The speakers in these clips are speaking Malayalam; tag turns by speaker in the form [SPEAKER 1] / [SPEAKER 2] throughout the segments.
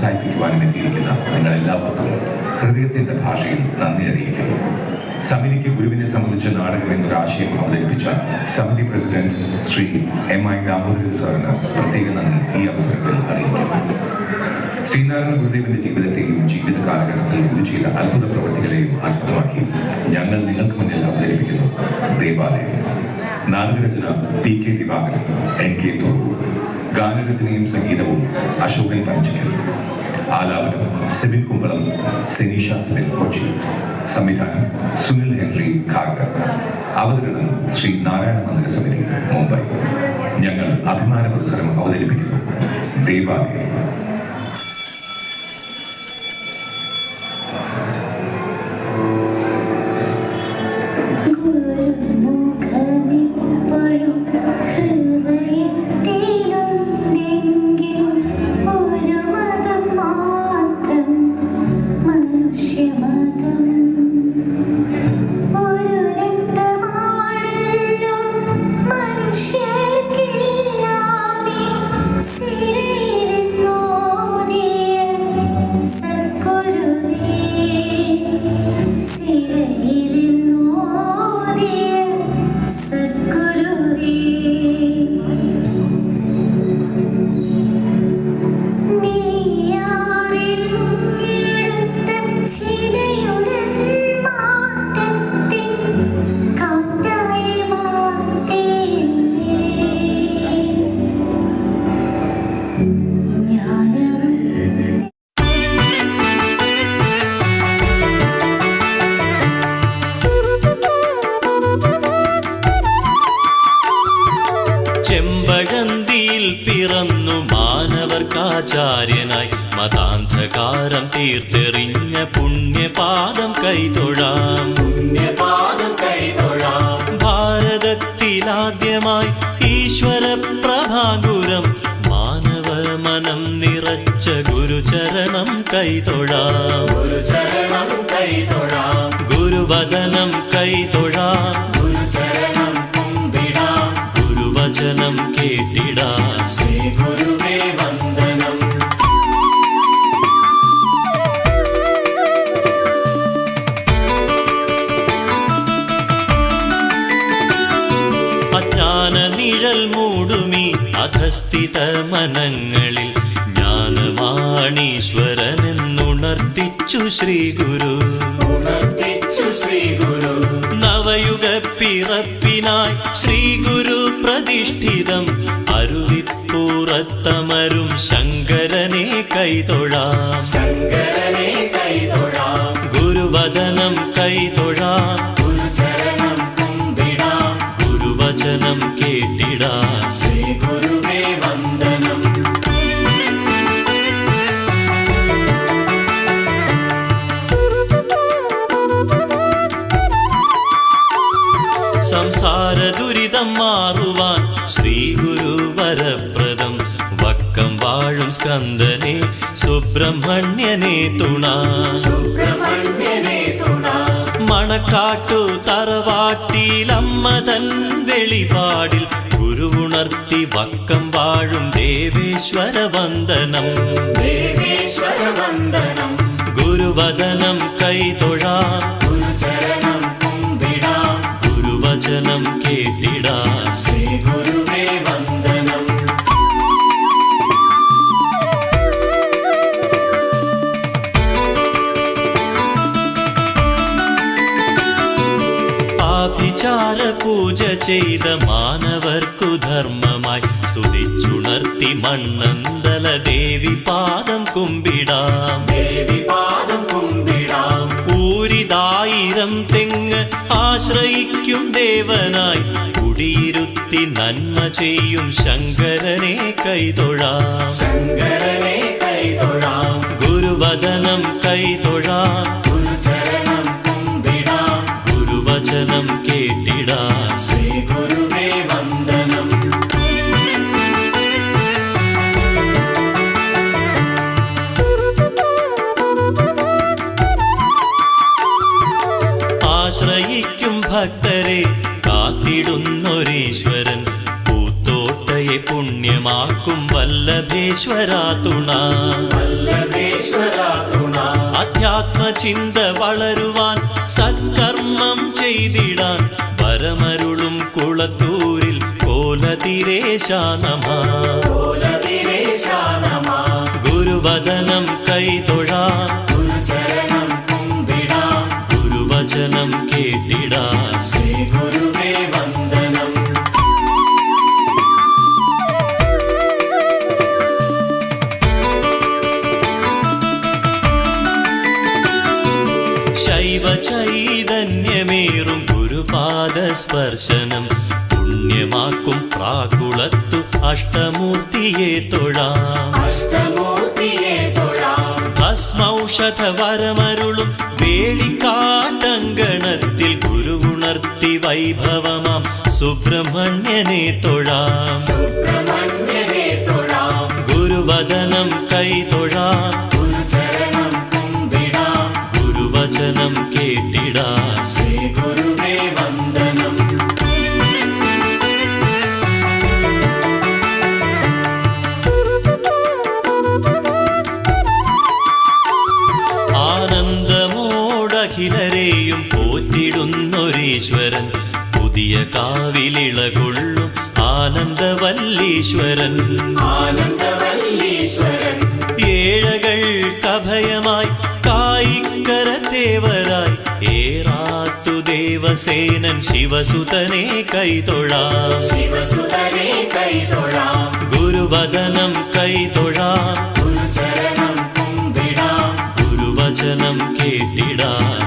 [SPEAKER 1] പ്രോത്സാഹിപ്പിക്കുവാനും എത്തിയിരിക്കുന്ന നിങ്ങളെല്ലാവർക്കും ഹൃദയത്തിന്റെ ഭാഷയിൽ നന്ദി അറിയിക്കുന്നു. സമിതിക്ക് ഗുരുവിനെ സംബന്ധിച്ച നാടകം എന്നൊരു ആശയം അവതരിപ്പിച്ച സമിതി president Shri M I Damodaran സാറിന് പ്രത്യേക നന്ദി ഈ അവസരത്തിൽ അറിയിക്കുന്നു. ശ്രീനാരായണ ഗുരുദേവന്റെ ജീവിതത്തെയും ജീവിത കാലഘട്ടത്തിൽ ഗുരു ചെയ്ത അത്ഭുത പ്രവൃത്തികളെയും ആസ്പദമാക്കി ഞങ്ങൾ നിങ്ങൾക്ക് മുന്നിൽ അവതരിപ്പിക്കുന്നു. ദേവാലയം. നാടകരചന P K Divakaran N K Thorur ഗാനരചനയും സംഗീതവും അശോകൻ പഞ്ചകൻ ആലാപനം സെബിൻ കുമ്പളം സെനീഷ സെബിൻ കൊച്ചി സംവിധാനം സുനിൽ ഹെൻറി ഖാഗർ അവതരണം ശ്രീ നാരായണ മന്ദിര സമിതി മുംബൈ. ഞങ്ങൾ അഭിമാന പുരസ്സരം അവതരിപ്പിക്കുന്നു. ദേവാലയം.
[SPEAKER 2] മാനവർക്കാചാര്യനായി മതാന്ധകാരം തീർത്തെറിഞ്ഞ പുണ്യപാദം കൈതൊഴാം. പുണ്യപാദം കൈതൊഴാം. ഭാരതത്തിലാദ്യമായി ഈശ്വര പ്രഭാഗുരം മാനവ മനം നിറച്ച ഗുരുചരണം കൈതൊഴാം. ഗുരുചരണം കൈതൊഴാം. മനങ്ങളിൽ ജ്ഞാനമാണീശ്വരനെന്നുണർത്തിച്ചു ശ്രീ ഗുരു നവയുഗ പിറപ്പിനായി ശ്രീ ഗുരു പ്രതിഷ്ഠിതം. അരുവിപ്പൂറത്തമരും ശങ്കരനെ കൈതൊഴാം. ശങ്കരനെ കൈതൊഴാം. ഗുരുവദനം കൈതൊഴാം. ഗുരുചരണം കുമ്പിടാം. ഗുരുവചനം കേട്ടിടാം. സ്കന്ദനെ സുബ്രഹ്മണ്യനെ തുണ. മണക്കാട്ടു തുണ. മണക്കാട്ടു തറവാട്ടിലമ്മതൻ വെളിപാടിൽ ഗുരുവുണർത്തി വക്കം വാഴും ദേവേശ്വര വന്ദനം ഗുരുവദനം കൈതൊഴാം ഗുരുവചനം കേട്ടിടാം. ശ്രീ ആഭിചാര പൂജ ചെയ്ത മാനവർക്കു ധർമ്മമായി സ്തുതിച്ചുണർത്തി മണ്ണന്തല ദേവി പാദം കുമ്പിടാം
[SPEAKER 3] ദേവി പാദം കുമ്പിടാം.
[SPEAKER 2] ഊരിതായിരം തെങ്ങ് ആശ്രയിക്കും ദേവനായി കുടിയിരുത്തി നന്മ ചെയ്യും ശങ്കരനെ കൈതൊഴാം.
[SPEAKER 3] ശങ്കരനെ കൈതൊഴാം.
[SPEAKER 2] ഗുരുവദനം കൈതൊഴാം. ഗുരുവചനം കേട്ടിടാ.
[SPEAKER 3] ശ്രീ ഗുരുവേ വന്ദനം.
[SPEAKER 2] ആശ്രയിക്കും ഭക്തരെ കാത്തിടുന്നൊരീശ്വരൻ. പൂത്തോട്ടയെ പുണ്യമാക്കും വല്ലഭേശ്വരാ തുണ. അധ്യാത്മചിന്ത വളരുവാൻ സത്കർമ്മം ചെയ്തിടാൻ പരമരുളും കുളത്തൂരിൽ കോലതിരേശാനമ.
[SPEAKER 3] കോലതിരേശാനമാ.
[SPEAKER 2] ഗുരുവദനം കൈതൊഴാം സ്പർശനം പുണ്യമാക്കും പ്രാകുളത്തു അഷ്ടമൂർത്തിയെ തൊഴാം.
[SPEAKER 3] അഷ്ടമൂർത്തിയെ തൊഴാം.
[SPEAKER 2] ഭസ്മൌഷധ വരമരുളും വേളിക്കാട്ടങ്കണത്തിൽ ഗുരുവുണർത്തി വൈഭവമാം. സുബ്രഹ്മണ്യനെ തൊഴാം.
[SPEAKER 3] സുബ്രഹ്മണ്യനെ തൊഴാം.
[SPEAKER 2] ഗുരുവദനം കൈതൊഴാം
[SPEAKER 3] ഗുരുചരണം കുമ്പിടാം
[SPEAKER 2] ഗുരുവചനം കാവിലിളകൊള്ളും ആനന്ദവല്ലീശ്വരൻ. ഏഴകൾ കഭയമായി കായിക്കര തേവരായി ഏറാത്തു ദേവസേനൻ ശിവസുതനെ കൈതൊഴാം. ഗുരുവദനം കൈതൊഴാം. ഗുരുവചനം കേട്ടിടാം.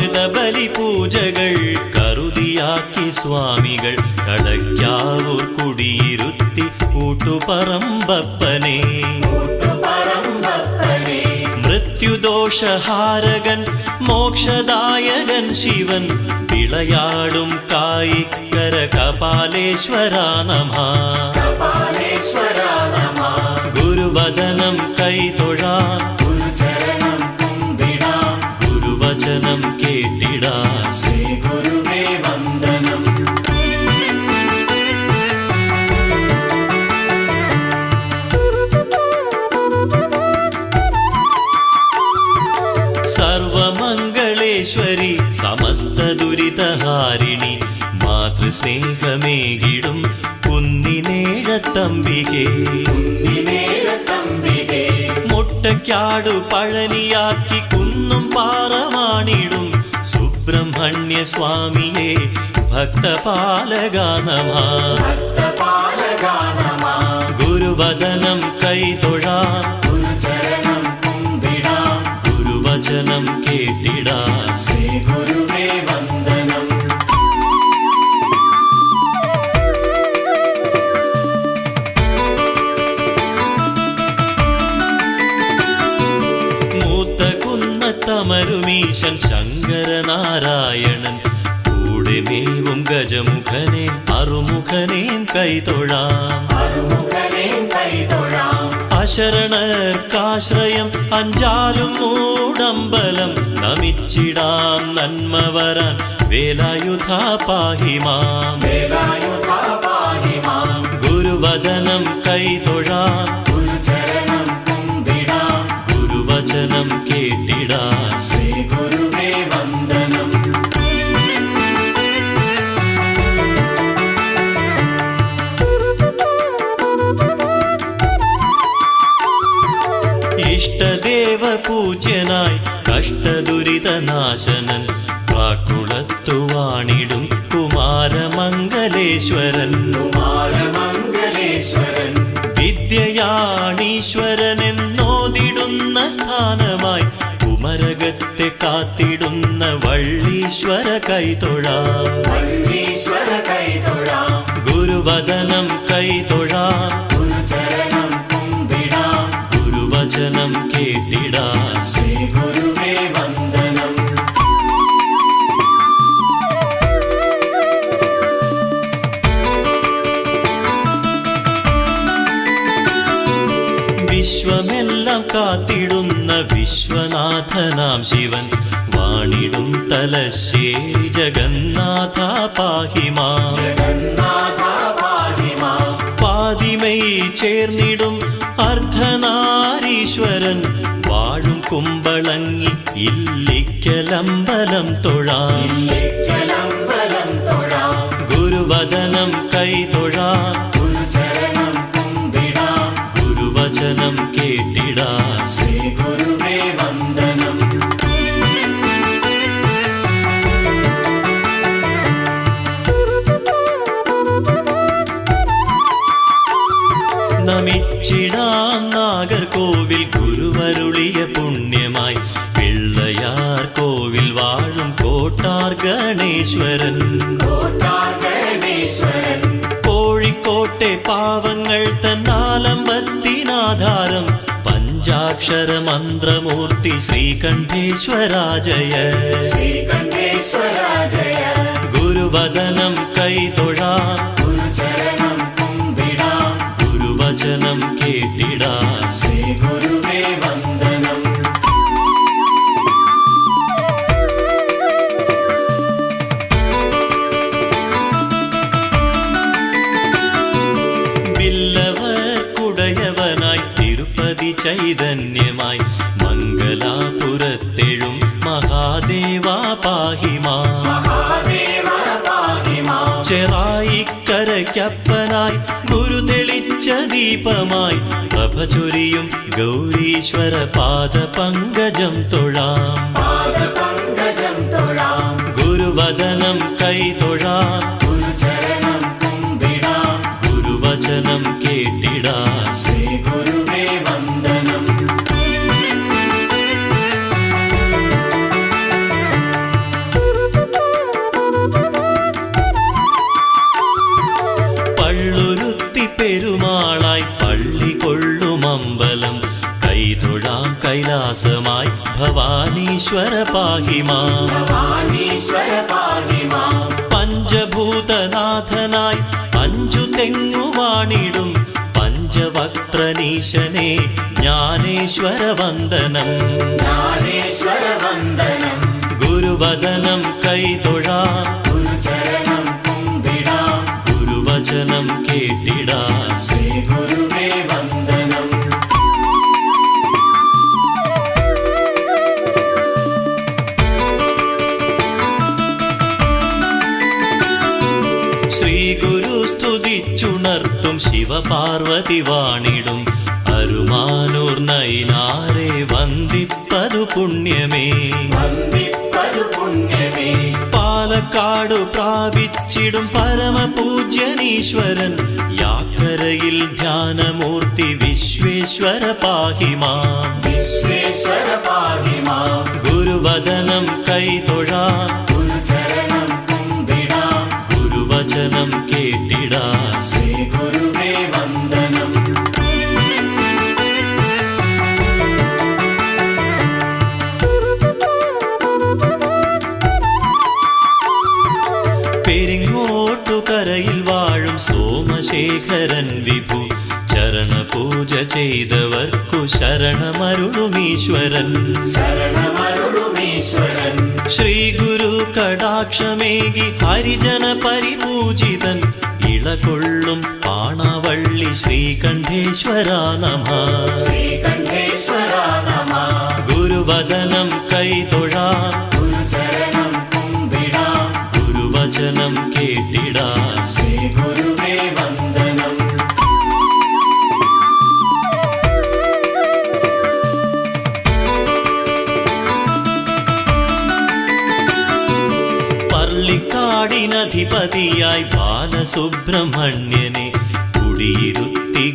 [SPEAKER 2] പ്രാകൃത ബലി പൂജകൾ കരുതിയാക്കി സ്വാമികൾ കടയ്ക്കാവൂർ കുടിയിരുത്തി കൂട്ടുപറമ്പപ്പനെ. മൃത്യുദോഷഹാരകൻ മോക്ഷദായകൻ ശിവൻ വിളയാടും കായിക്കര കപാലേശ്വര നമ. ഗുരുവദനം കൈതൊഴാ. ഗുരുവചനം കേട്ടിടാം
[SPEAKER 3] ശ്രീ ഗുരുവേ വന്ദനം.
[SPEAKER 2] സർവമംഗളേശ്വരി സമസ്ത ദുരിതഹാരിണി മാതൃസ്നേഹമേകിടും കുന്നിനേഴത്തമ്പികേ.
[SPEAKER 3] നിനേഴത്തമ്പികേ
[SPEAKER 2] മുട്ടയ്ക്കാടു പഴനിയാക്കി കുന്നും പാറമാണിടും സുബ്രഹ്മണ്യ സ്വാമിയെ ഭക്തപാലഗാനമാ. ഗുരുവദനം കൈതൊഴാം. ഗുരുവചനം കേട്ടിടാ.
[SPEAKER 3] ഗുരുവേ വന്ദനം
[SPEAKER 2] മൂത്ത കുന്നത്തമരുമീശൻ ശങ്കരനാരായണൻ കൂടെ മേവും ഗജമുഖനെ
[SPEAKER 3] അറുമുഖനെ കൈതൊഴാം
[SPEAKER 2] അശരണർക്കാശ്രയം അഞ്ചാലും മൂടമ്പലം നമിച്ചിടാം നന്മ വരാൻ വേലായുധ പാഹിമാം ഗുരുവദനം കൈതൊഴാം ഗുരുവചനം കേട്ടിടാം.
[SPEAKER 3] വിദ്യയാണീശ്വരൻ
[SPEAKER 2] വിദ്യയാണീശ്വരനെന്നോതിടുന്ന സ്ഥാനമായി കുമരകത്തെ കാത്തിടുന്ന വള്ളീശ്വര കൈതൊഴ. ഗുരുവദനം കൈതൊഴ. ഗുരുവചനം കേട്ടിടാം. വിശ്വമെല്ലാം കാത്തിടുന്ന വിശ്വനാഥനാം ശിവൻ. വാണിടും തലശ്ശേരി ജഗന്നാഥ പാഹിമാ.
[SPEAKER 3] ജഗന്നാഥ പാഹിമാ.
[SPEAKER 2] പാതിമൈ ചേർന്നിടും അർദ്ധനാരീശ്വരൻ. വാഴും കുമ്പളങ്ങി ഇല്ലിക്കലമ്പലം തൊഴാം. പാവങ്ങൾ തന്നാലമ്പത്തിനാധാരം പഞ്ചാക്ഷര മന്ത്രമൂർത്തി ശ്രീകണ്ഠേശ്വരാജയ
[SPEAKER 3] ശ്രീകണ്ഠേശ്വര ജയ
[SPEAKER 2] ഗുരുവദനം കൈതൊഴാം ചൈതന്യമായി മംഗലാപുരത്തെഴും മഹാദേവാ പാഹിമാ. ചെറായിക്കരയ്ക്കപ്പനായി ഗുരു തെളിച്ച ദീപമായി പ്രഭ ചൊരിയും ഗൗരീശ്വര പാദ പങ്കജം തൊഴാം. കൈലാസമായി ഭവാനീശ്വര പാഹിമാ. പഞ്ചഭൂതനാഥനായി അഞ്ചു തെങ്ങുവാണിടും പഞ്ചവക്ത്രനീശനെ ജ്ഞാനേശ്വര വന്ദനം ഗുരുവദനം കൈതൊഴാ.
[SPEAKER 3] ഗുരുചരണം കുമ്പിടാം. ശ്രീ
[SPEAKER 2] ഗുരു സ്തുതിച്ചുണർത്തും ശിവപാർവതി വാണിടും അരുമാനൂർ പുണ്യമേ.
[SPEAKER 3] വന്ദിപ്പതു പുണ്യമേ.
[SPEAKER 2] പാലക്കാട് പ്രാപിച്ചിടും പരമപൂജ്യനീശ്വരൻ. യാക്കരയിൽ ധ്യാനമൂർത്തി വിശ്വേശ്വര പാഹിമാ.
[SPEAKER 3] വിശ്വേശ്വര പാഹിമാ.
[SPEAKER 2] ഗുരുവദനം കൈതൊഴാം. ഗുരുവചനം കേട്ടിടാ.
[SPEAKER 3] ശ്രീ ഗുരുവേ വന്ദനം.
[SPEAKER 2] പെരിങ്ങോട്ടുകരയിൽ വാഴും സോമശേഖരൻ വിഭു. ചരണ പൂജ ചെയ്തവർക്കു ശരണമരുളുമീശ്വരൻ
[SPEAKER 3] ശരണമരുളുമീശ്വരൻ
[SPEAKER 2] ശ്രീ ഗുരു കടാക്ഷമേകി ഹരിജന പരിപൂജിതൻ. ഇളകൊള്ളും പാണവള്ളി ശ്രീകണ്ഠേശ്വര നമ.
[SPEAKER 3] ശ്രീകണ്ഠേശ്വര നമ.
[SPEAKER 2] ഗുരുവദനം കൈതൊഴാം.
[SPEAKER 3] ഗുരുചരണം കുമ്പിടാം.
[SPEAKER 2] ഗുരുവചനം കേട്ടിടാം. ബാലസുബ്രഹ്മണ്യനെ കുടിയിരുത്തി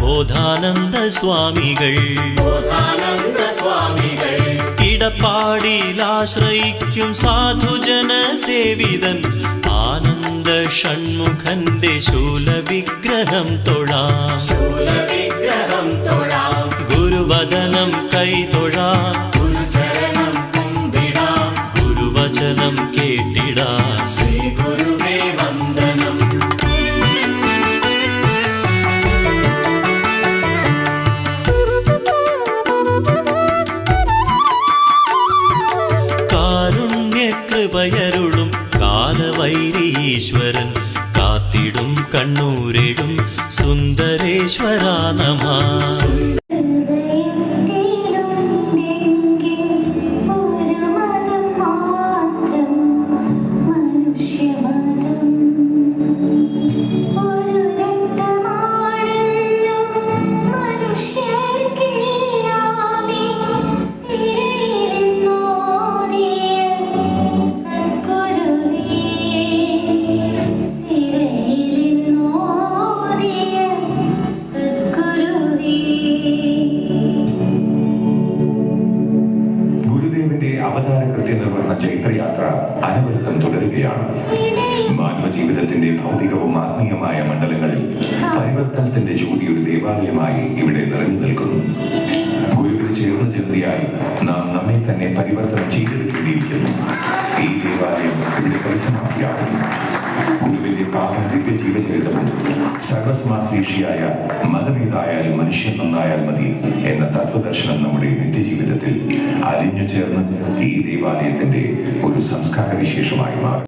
[SPEAKER 2] ബോധാനന്ദ സ്വാമികൾ.
[SPEAKER 3] ബോധാനന്ദ സ്വാമികൾ.
[SPEAKER 2] ഇടപ്പാടിയിലാശ്രയിക്കും സാധുജന സേവിതൻ ആനന്ദ ഷൺമുഖന്റെ ശൂലവിഗ്രഹം തൊഴാം. ഗുരുവദനം കൈ തൊഴാം. ഗുരുവചനം കേട്ടിടാം. സുന്ദരേശ്വര നമ
[SPEAKER 1] അവതാര കൃത്യനിർവഹണ ചൈത്രയാത്ര അനവരതം തുടരുകയാണ്. മാനവജീവിതത്തിന്റെ ഭൗതികവും ആത്മീയമായ മണ്ഡലങ്ങളിൽ പരിവർത്തനത്തിന്റെ ജ്യോതി ഒരു ദേവാലയമായി ഇവിടെ നിറഞ്ഞു നിൽക്കുന്നു. ഗുരുവിന് ചേർന്ന് ചേർത്തിയായി നാം നമ്മെ തന്നെ പരിവർത്തനം ചെയ്തെടുക്കേണ്ടിയിരിക്കുന്നു. ഈ ദേവാലയം ഇവിടെ പരിസമാപ്തിയാകുന്നു. ഗുരുവിന്റെ ദിവ്യ ജീവചരിതവും സർവസമാശ്ലേഷിയായ മതമേതായാലും മനുഷ്യൻ നന്നായാൽ മതി എന്ന തത്വദർശനം നമ്മുടെ നിത്യജീവിതത്തിൽ അലിഞ്ഞു ചേർന്ന് ഈ ദേവാലയത്തിന്റെ ഒരു സംസ്കാര വിശേഷമായി മാറും.